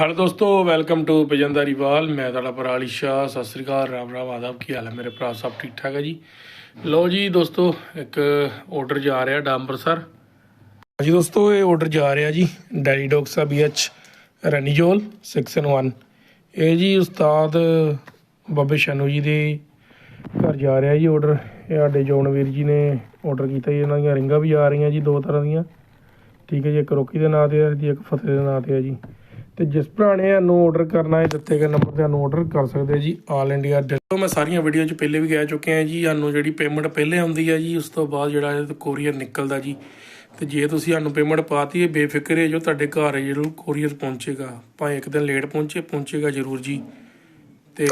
Hello ਦੋਸਤੋ welcome to ਪਜੰਦਾਰੀ ਵਾਲ ਮੈਂ ਤੁਹਾਡਾ ਪਰਾਲੀ ਸ਼ਾਹ ਸਤਿ ਸ੍ਰੀ ਅਕਾਲ। ਰਾਮ ਰਾਮ, ਆਦਾਬ। ਕੀ ਹਾਲ ਹੈ ਮੇਰੇ ਭਰਾ? ਸਭ ਠੀਕ ਠਾਕ ਹੈ ਜੀ? ਲਓ ਜੀ ਦੋਸਤੋ, ਇੱਕ ਆਰਡਰ ਜਾ ਰਿਹਾ ਡਾਂਬਰਸਰ। ਜੀ ਦੋਸਤੋ, ਇਹ ਆਰਡਰ ਜਾ ਰਿਹਾ ਜੀ ਡੈਡੀ ਡੌਕਸਾ ਬੀਐਚ ਰੈਨੀਜੋਲ 6 in 1 ਇਹ ਜੀ ਉਸਤਾਦ ਬਾਬੇ ਸ਼ਾਨੂ ਜੀ ਦੇ ਘਰ ਜਾ ਰਿਹਾ ਜੀ ਆਰਡਰ ਇਹ ਸਾਡੇ ਜੋਨਵੀਰ ਜੀ ਨੇ ਆਰਡਰ ਕੀਤਾ ਜੀ। ਇਹਨਾਂ ਦੀਆਂ ਰਿੰਗਾਂ ਵੀ ਆ ਰਹੀਆਂ ਜੀ, ਦੋ ਤਰ੍ਹਾਂ ਦੀਆਂ। ਠੀਕ ਹੈ ਜੀ, ਇੱਕ ਰੋਕੀ ਦੇ ਨਾਂ ਤੇ ਹੈ ਜੀ ਇੱਕ ਫਤਿਹ ਦੇ ਨਾਂ ਤੇ ਹੈ ਜੀ। ਤੇ ਜਿਸ ਭਰਾ ਨੇ ਸਾਨੂੰ ਆਰਡਰ ਕਰਨਾ ਹੈ ਦਿੱਤੇ ਗਏ ਨੰਬਰ ਤੇ ਸਾਨੂੰ ਆਰਡਰ ਕਰ ਸਕਦੇ ਜੀ ਆਲ ਇੰਡੀਆ ਡਿਲੀਵਰੀ ਮੈਂ ਸਾਰੀਆਂ ਵੀਡੀਓ 'ਚ ਪਹਿਲੇ ਵੀ ਕਹਿ ਚੁੱਕਿਆ ਹਾਂ ਜੀ ਸਾਨੂੰ ਜਿਹੜੀ ਪੇਮੈਂਟ ਪਹਿਲੇ ਆਉਂਦੀ ਹੈ ਜੀ ਉਸ ਤੋਂ ਬਾਅਦ ਜਿਹੜਾ ਇਹ ਕੋਰੀਅਰ ਨਿਕਲਦਾ ਜੀ। ਤੇ ਜੇ ਤੁਸੀਂ ਸਾਨੂੰ ਪੇਮੈਂਟ ਪਾਤੀ ਹੈ ਬੇਫਿਕਰ ਹੈ ਜੋ ਤੁਹਾਡੇ ਘਰ ਜ਼ਰੂਰ ਕੋਰੀਅਰ ਪਹੁੰਚੇਗਾ। ਭਾਵੇਂ ਇੱਕ ਦਿਨ ਲੇਟ ਪਹੁੰਚੇ ਪਹੁੰਚੇਗਾ ਜ਼ਰੂਰ ਜੀ। ਤੇ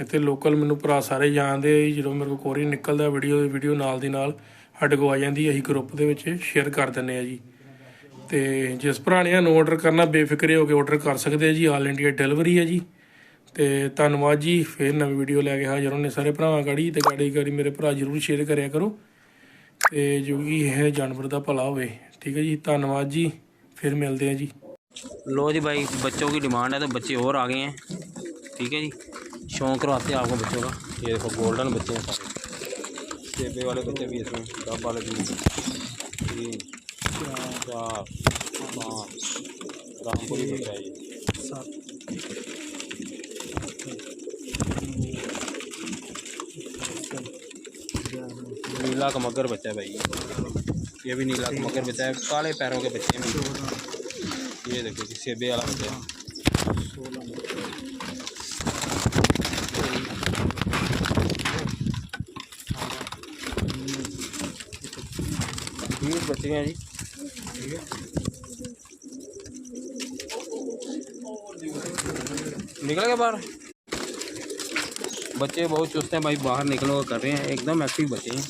ਇੱਥੇ ਲੋਕਲ ਮੈਨੂੰ ਭਰਾ ਸਾਰੇ ਜਾਣਦੇ ਜੀ, ਜਦੋਂ ਮੇਰੇ ਕੋਲ ਕੋਰੀਅਰ ਨਿਕਲਦਾ ਵੀਡੀਓ ਵੀਡੀਓ ਨਾਲ ਦੀ ਨਾਲ ਸਾਡੇ ਕੋਲ ਆ ਜਾਂਦੀ ਹੈ, ਅਸੀਂ ਗਰੁੱਪ ਦੇ ਵਿੱਚ ਸ਼ੇਅਰ ਕਰ ਦਿੰਦੇ ਆ ਜੀ। ਤੇ ਜਿਸ ਭਰਾ ਨੇ ਸਾਨੂੰ ਆਰਡਰ ਕਰਨਾ ਬੇਫਿਕਰੇ ਹੋ ਕੇ ਆਰਡਰ ਕਰ ਸਕਦੇ ਆ ਜੀ ਆਲ ਇੰਡੀਆ ਡਿਲੀਵਰੀ ਹੈ ਜੀ ਤੇ ਧੰਨਵਾਦ ਜੀ ਫੇਰ ਨਵੀਂ ਵੀਡੀਓ ਲੈ ਕੇ ਹਾਜ਼ਰ ਹੋਣੇ ਸਾਰੇ ਭਰਾਵਾਂ ਗਾੜੀ ਤੇ ਗਾੜੀ ਗਾੜੀ ਮੇਰੇ ਭਰਾ ਜਰੂਰ ਸ਼ੇਅਰ ਕਰਿਆ ਕਰੋ ਤੇ ਜੋ ਕਿ ਇਹ ਜਾਨਵਰ ਦਾ ਭਲਾ ਹੋਵੇ ਠੀਕ ਹੈ ਜੀ ਧੰਨਵਾਦ ਜੀ ਫਿਰ ਮਿਲਦੇ ਆ ਜੀ लो जी भाई बच्चों की डिमांड है तो बच्चे और आ गए हैं ठीक है जी शौक करवाते हैं आपको बच्चों का ये देखो गोल्डन बच्चे हैं सारे सेबे वाले बच्चे भी इसमें डब वाले भी हैं। तीन चार पाँच रामपुरी है ये नीला कमगर बच्चा है भाई। ये। भी नीला कमगर बच्चा है। काले पैरों के बच्चे हैं। ये देखो जी सेबे वाला बच्चा है। बच्चे हैं जी। निकल गए बाहर। बच्चे बहुत चुस्त हैं भाई, बाहर निकलो, कर रहे हैं। एकदम एक्टिव बच्चे हैं।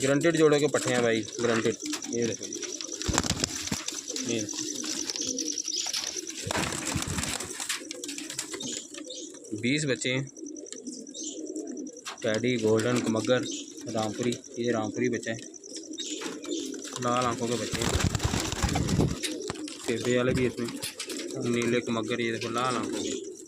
ग्रंटेड जोड़े के पट्टे हैं भाई ग्रंटेड ये देखो। ये बीस बच्चे हैं। कैडी गोल्डन मगर रामपुरी ये रामपुरी बच्चा है लाल आंखों के बच्चे हैं सेबे वाले भी इसमें नीले मगर ये देखो लाल आंखों के